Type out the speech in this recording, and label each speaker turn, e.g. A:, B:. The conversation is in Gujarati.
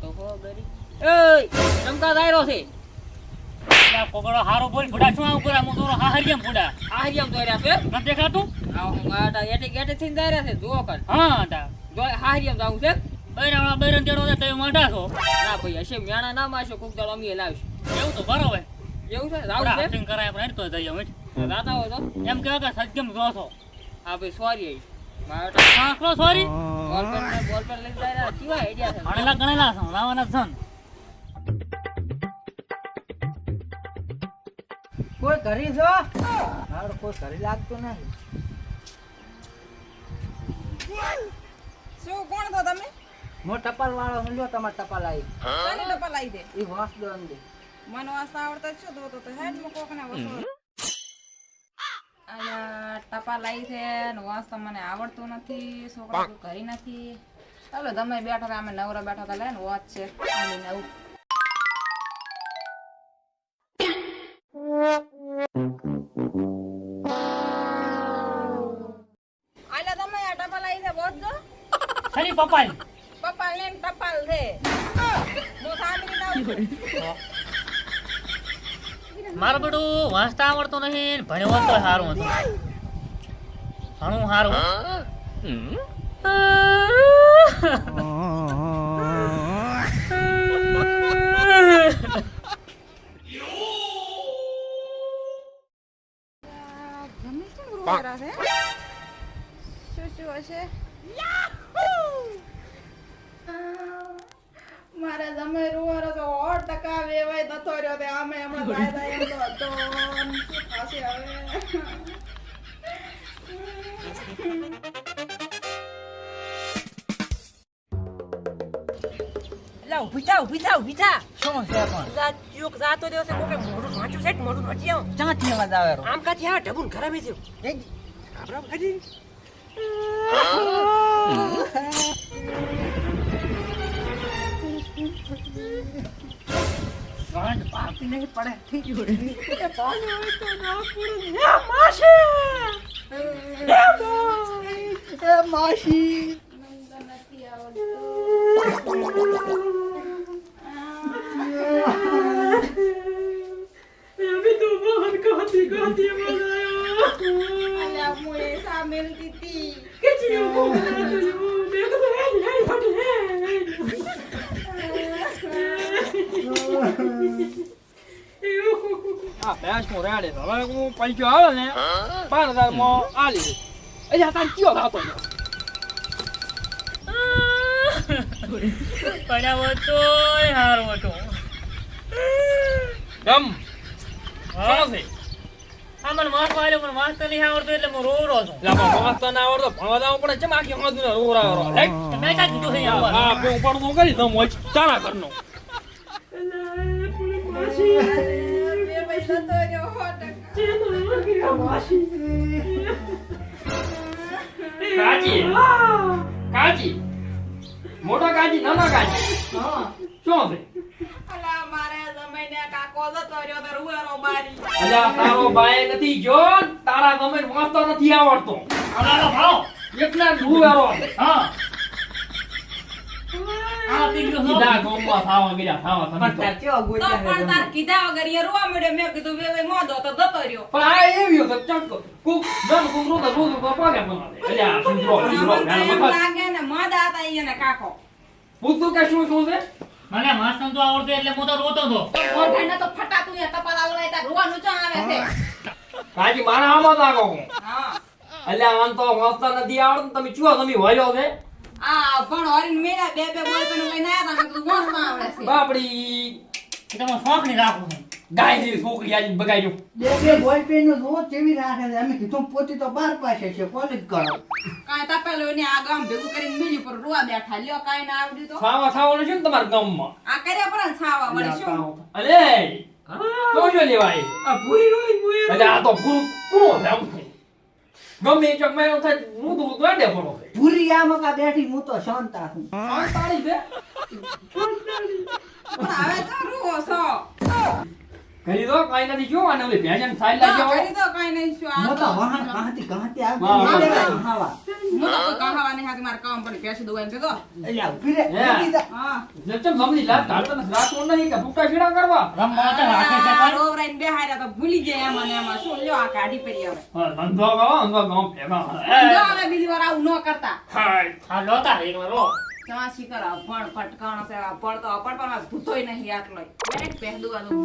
A: તો હો ગરી. એય ચમકા દાયરો છે.
B: આ હારો બોલ ફોડા શું આવું કરે? હું તો હાહરિયમ ફોડા
A: આ દોર્યા છે?
B: ન દેખાતું?
A: આ હું ગાડા એટે ગેટે થઈને દાયરા છે જુઓ કર
B: હા તા.
A: જો આ જાવું છે
B: બૈરાણા બૈરન તેડો છે તમે મોઢા છો.
A: ના ભાઈ હશે મ્યાણા ના મારશો કોક દાડો અમે લાવશું
B: એવું તો બરોબર
A: એવું છે?
B: કરાય આપણે જઈએ
A: રાતા હોય તો.
B: એમ કેવા કે સત્યમ જો છો.
A: હા ભાઈ સોરી મારો તો
B: સોરી.
A: બોલ પેન બોલ પેન લઈને દાયરા કેવા આઈડિયા છે?
B: ભણેલા ગણેલા છો લાવવાના
C: કોઈ ઘરે છો? હારું કોઈ ઘરે લાગતું નથી.
D: શું કોણ છો તમે?
C: હું ટપાલ વાળો લો તમારે ટપાલ આવી
D: કોની ટપાલ આવી દે?
C: એ વાસ દો અંદર.
D: મને વાંચતા આવડતા છો તો તો હેડમાં કોક ને વસો અલ્યા ટપાલ છે વાંચતા મને આવડતું નથી છોકરા કરી નથી. ચાલો તમે બેઠા હતા અમે નવરા બેઠા હતા લે ને વાંચ છે. આની નવું. તમે આ ટપાલ આવી છે?
B: ખરી પપ્પા
D: ટપાલ ને ટપાલ છે. હું. સાંભળી ના છું
B: મારું બેડું વાંચતા આવડતું નહીં ને ભણ્યો તો સારું હતું. ભણવું સારું
D: મારા જમે રૂવારો તો ટકા વેવાય થતો રહ્યો તે આમે જાય જાય એમ તો હતો શું થશે હવે?
E: ઊભી થા ઊભી થા ઊભી થા.
C: શું છે પણ?
E: ચૂક જાતો રહ્યો છે કોકે મોઢું નાચ્યું છે મોઢું નાચી આવ?
C: ચાંથી અવાજ આવે રો
E: આમ કાથી આ ઢબુન ખરાબી થયો
C: એ
E: આપણા Thank
C: ગાંઠ પાકી નહીં પડે ઠીક એ માસી
D: નથી આવડતું અલ્યા હું એ સામેલતી તી
F: આ ભેંસનું રેડે હવે હું પૈસો આવે ને પાંચ હજારમાં આલી એટલે તાર કયો થતો છે?
B: તો સારું હતું
F: ગમ
B: હા. આ મને વાંચવા આવ્યો પણ વાંચતા નહીં આવડતું એટલે હું રોવડો છું.
F: આમાં વાંચતા ના આવડતો ભણવા જવું પડે. ચમ આખી વાંચું ને રોવડાવો રો. લે.
B: તો મેં ક્યાં કીધું છે
F: હા, હા, પણ હું કરી દઉં મોજ તારા ઘરનો
D: બે પૈસા તો રહ્યો સો ટકા
F: કાજી કાજી મોટો કાજી નાનો કાજી શું છે?
D: અલા મારે જમાઈને કાકો જતો રહ્યો તો રૂવારો બારી
F: અલ્યા તારો બાય નથી જો તારા ગમે વાંચતો નથી આવડતો એકલા ડુવારો
B: હા. આ નો
C: પણ તાર
F: તો.
C: કેવો
D: તો પણ તાર કીધા વગર એ રોવા મળ્યો મેં કીધું વે વે મોદો તો જતો રહ્યો.
F: પણ આ એવી હતો ચંકો કુક દન કુકરો તો રોજ પગે બનાવે અલ્યા સુંદરો સુંદરો
D: આમાં તો એમ
F: મફત
D: લાગે ને મદા હતા એને કાકો.
F: પૂછતું કે શું શું છે?
B: મને માસન તો આવડતો એટલે હું તો રોતો
D: તો. ફટાતું એ ટપાલ આવલાય તાર રોવાનું ચા આવે છે.
F: કાજી મારા આમાં લાગો હું.
D: હા.
F: અલ્યા આમ તો વાંચતા નથી આવડતું તમે ચુઓ તમે વળ્યો છે.
D: આ પણ હરીને મેરા બે બે બોલ લઈને આયા તા કીધું વાંચતા આવડે છે
F: બાપડી
B: એ તો શોખ નહીં રાખું
F: ગાય જેવી છોકરી આજી બગાડ્યું
C: બે બે બોલ નો રોજ ચેવી રાખે છે અમે કીધું પોતી તો બાર પાસે છે કોલેજ કરો
D: કાંઈ તપેલો ને આ ગામ ભેગું કરીને મિલી પર રોવા બેઠા લ્યો કાંઈ ના આવડ્યું તો
F: ખાવા ખાવાનું છે ને તમારા ગામમાં
D: આ કર્યા પર છાવા વળી શું
F: અલે તો જો લેવાય આ પૂરી રોઈ પૂરી આ તો પૂરું પૂરો છે આમ થઈ. ગમે એ એવું થાય હું તો ગાડે દે બોલો
C: પૂરી આમકા બેઠી હું તો શાંત છું
F: શાંત તાળી છે
D: પણ હવે તો રૂવો છો
F: કરી દો કઈ નથી જો અને ઓલી ભેજન સાઈડ
D: તો
F: લાગી
D: કરી દો કઈ નહીં શું આ
C: તો
D: તો
C: વાહન
F: વાહ,
C: આવી
F: વાહ.
C: ખાવા
D: હું તો કહાવા નહીં હાથ માર કામ પણ પેસી દો એમ કીધો
C: એટલે ઊભી રે
F: હે.
C: ઊભી જા.
D: હા.
F: જેમ મમ્મી લાત ઢાળતો નથી રાખતો નહીં કે ભૂકા ગીડા કરવા?
B: રમ તો રાખે છે
D: આ
B: પણ.
D: રોવરાઈને બેહાર્યા તો ભૂલી ગયા એમાં અને એમાં શું લ્યો આ કાઢી પડી આવે
F: હા, ધંધો ગાવ ધંધો ગામ ભેગા.
D: હવે બીજી વાર આવું ન કરતા.
F: હા
B: હા લોતા એક વાર લો.
D: ચા શીકર અભણ પટકાણો છે, અભણ તો અભણ પણ ભૂતોય નહીં આટલો એક પહેલું આનું